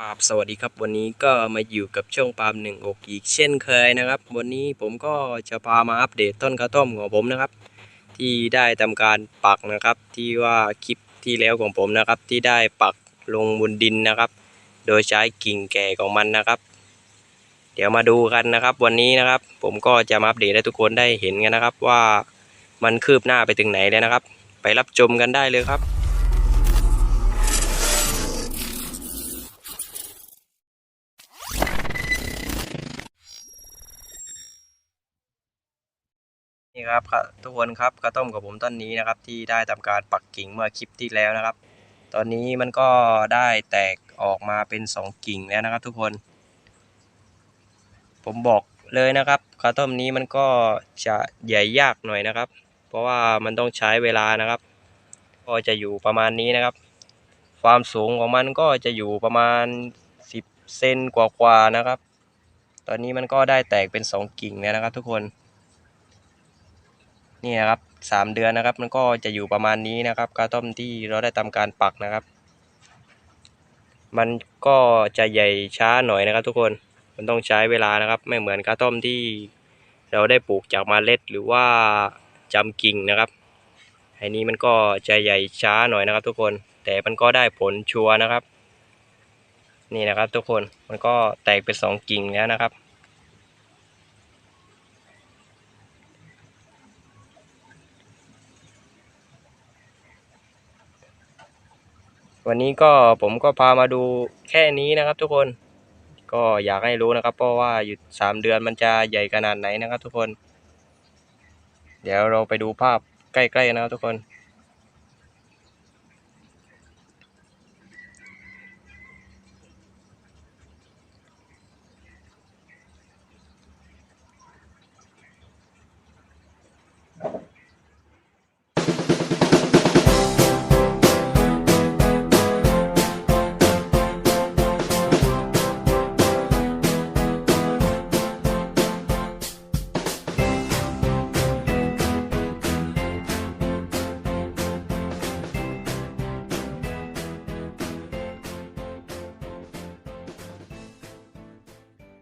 ครับสวัสดีครับวันนี้ก็มาอยู่กับช่องปาล์มหนึ่งอกอีกเช่นเคยนะครับ วันนี้ผมก็จะพามาอัปเดตต้นข้าวต้มของผมนะครับ ที่ได้ทำการปักนะครับที่ว่าคลิปที่แล้วของผมนะครับ ที่ได้ปักลงบนดินนะครับ โดยใช้กิ่งแก่ของมันนะครับ เดี๋ยวมาดูกันนะครับ วันนี้นะครับ ผมก็จะมาอัปเดตให้ทุกคนได้เห็นกันนะครับ ว่ามันคืบหน้าไปถึงไหนแล้วนะครับ ไปรับชมกันได้เลยครับ นี่ครับทุกคนครับกระต้มกับผมต้นนี้นะครับ ที่ได้ทำการปักกิ่งเมื่อคลิปที่แล้วนะครับ ตอนนี้มันก็ได้แตกออกมาเป็นสองกิ่งแล้วนะครับ ทุกคน ผมบอกเลยนะครับกระต้มนี้มันก็จะใหญ่ยากหน่อยนะครับ เพราะว่ามันต้องใช้เวลานะครับ ก็จะอยู่ประมาณนี้นะครับ ความสูงของมันก็จะอยู่ประมาณ 10เซนกว่าๆนะครับ ตอนนี้มันก็ได้แตกเป็นสองกิ่งแล้วนะครับ ทุกคน นี่นะครับสามเดือนนะครับ มันก็จะอยู่ประมาณนี้นะครับกระต้มที่เราได้ทำการปักนะครับ มันก็จะใหญ่ช้าหน่อยนะครับ ทุกคนมันต้องใช้เวลานะครับ ไม่เหมือนกระต้มที่เราได้ปลูกจากมาเมล็ดหรือว่าจำกิ่งนะครับไอ้นี้มันก็จะใหญ่ช้าหน่อยนะครับ ทุกคนแต่มันก็ได้ผลชัวร์นะครับ นี่นะครับ ทุกคนมันก็แตกเป็นสองกิ่งแล้วนะครับ วันนี้ก็ผมก็พามาดูแค่นี้นะครับ ทุกคน ก็อยากให้รู้นะครับ เพราะว่าอยู่สามเดือนมันจะใหญ่ขนาดไหนนะครับ ทุกคน เดี๋ยวเราไปดูภาพใกล้ๆนะครับทุกคน